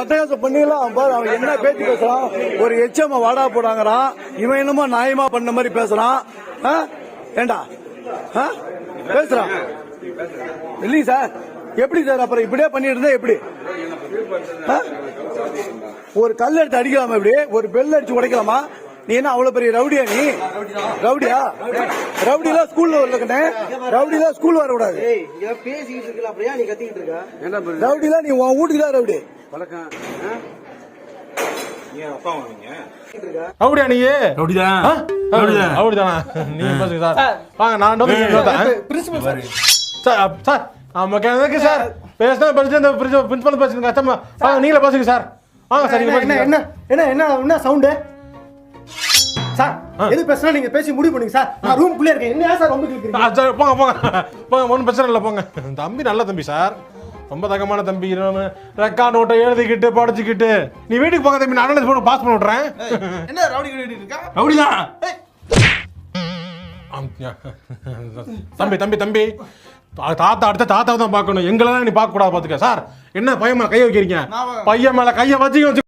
அட்டகாசம் பண்ணிடலாம். பாரு அவன் என்ன பேச்சு பேசுறான்? ஒரு எச்சம வாடா போடாங்கறான் இவன் என்னமோ நியாயமா பண்ண மாதிரி பேசுறான்? ஏண்டா? பேசுறான். இல்லைங்க சார். எப்படி சார்? அப்புறம் இப்படியே பண்ணிட்டு இருந்தா எப்படி? ஒரு கல் எடுத்து அடிக்கலாமா இப்படி? ஒரு பெல் அடிச்சு உடைக்கலாமா? நீ என்ன அவ்வளவு பெரிய ரவுடியா நீ? ரவுடியா? ரவுடிலாம் ஸ்கூல்ல வரலக்கண்ணே. ரவுடிலாம் ஸ்கூல் வரக்கூடாது. இருக்கல அப்படியே? நீ கத்திக்கிட்டு இருக்க. ரவுடிலாம் நீ அப்படியா நீ? அப்படிதான்? அப்படிதானா. நீங்க பேசுங்க சார். வாங்க நான் பார்த்தேன் சார். சார் சார் பேசினா பேசிட்டு இந்த பிரின்சிபல் பேசுங்க கஷ்டமா வாங்க நீங்களே பேசுங்க சார். வாங்க சார் நீங்க என்ன பேசுங்க என்ன என்ன என்ன என்ன சவுண்டு சார் எது பேசுனா நீங்க பேசி முடிவு பண்ணுங்க சார். நான் ரூம் குள்ளே இருக்கேன். என்ன சார் ரொம்ப கேக்குறீங்க? சரி, போங்க போங்க. போங்க ஒன்றும் பிரச்சனை இல்லை போங்க. தம்பி நல்ல தம்பி சார். ரொம்ப தகமான தம்பி ரெக்கார்ட் நோட்டை எழுதிக்கிட்டு படிச்சுக்கிட்டு. நீ வீட்டுக்கு போங்க தம்பி நான் போட்டு பாஸ் பண்ணி விட்றேன் என்ன ரவுடி இருக்கா? ரவுடிதான் ஆம், தம்பி தம்பி தம்பி. தாத்தா அடுத்த தாத்தா தான் பார்க்கணும். எங்களெல்லாம் நீ பார்க்க கூடாது பார்த்துக்க. சார் என்ன பையன் மேல கைய வைக்கிறீங்க? பையன் மேல கைய வச்சு வச்சு